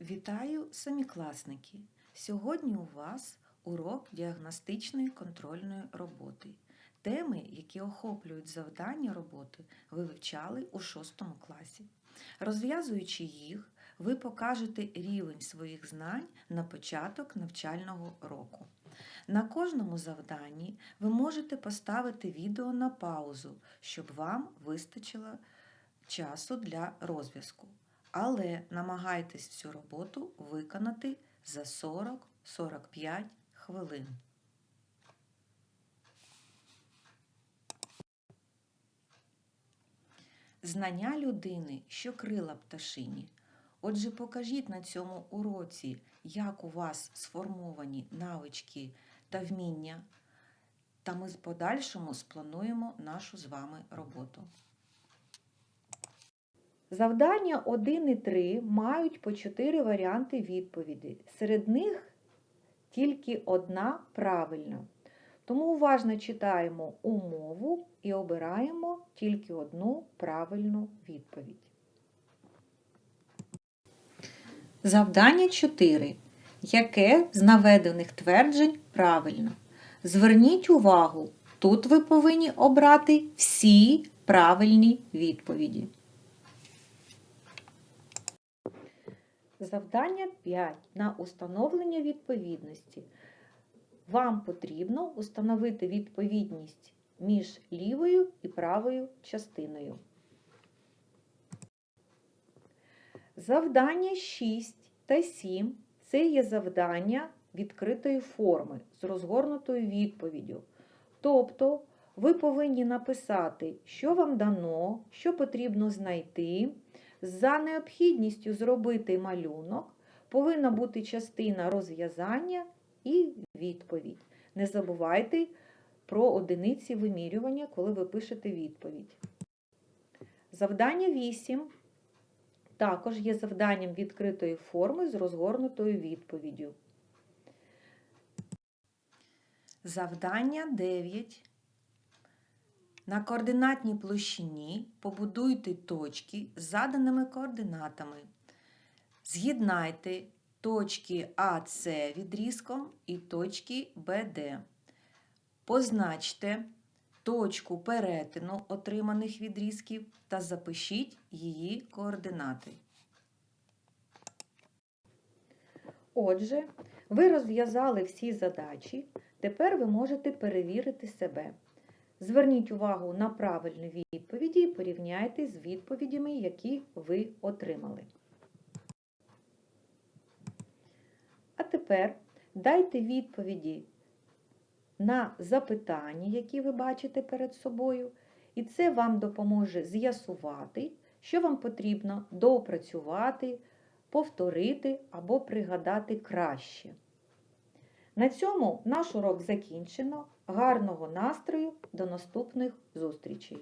Вітаю, самікласники! Сьогодні у вас урок діагностичної контрольної роботи. Теми, які охоплюють завдання роботи, ви вивчали у 6 класі. Розв'язуючи їх, ви покажете рівень своїх знань на початок навчального року. На кожному завданні ви можете поставити відео на паузу, щоб вам вистачило часу для розв'язку. Але намагайтесь цю роботу виконати за 40-45 хвилин. Знання людини, що крила пташині. Отже, покажіть на цьому уроці, як у вас сформовані навички та вміння, та ми з подальшому сплануємо нашу з вами роботу. Завдання 1 і 3 мають по 4 варіанти відповіді. Серед них тільки одна правильна. Тому уважно читаємо умову і обираємо тільки одну правильну відповідь. Завдання 4. Яке з наведених тверджень правильно? Зверніть увагу, тут ви повинні обрати всі правильні відповіді. Завдання 5 на установлення відповідності. Вам потрібно установити відповідність між лівою і правою частиною. Завдання 6 та 7 це є завдання відкритої форми з розгорнутою відповіддю. Тобто ви повинні написати, що вам дано, що потрібно знайти. За необхідністю зробити малюнок повинна бути частина розв'язання і відповідь. Не забувайте про одиниці вимірювання, коли ви пишете відповідь. Завдання 8 також є завданням відкритої форми з розгорнутою відповіддю. Завдання 9. На координатній площині побудуйте точки з заданими координатами. З'єднайте точки АС відрізком і точки БД. Позначте точку перетину отриманих відрізків та запишіть її координати. Отже, ви розв'язали всі задачі. Тепер ви можете перевірити себе. Зверніть увагу на правильні відповіді і порівняйте з відповідями, які ви отримали. А тепер дайте відповіді на запитання, які ви бачите перед собою, і це вам допоможе з'ясувати, що вам потрібно доопрацювати, повторити або пригадати краще. На цьому наш урок закінчено. Гарного настрою! До наступних зустрічей!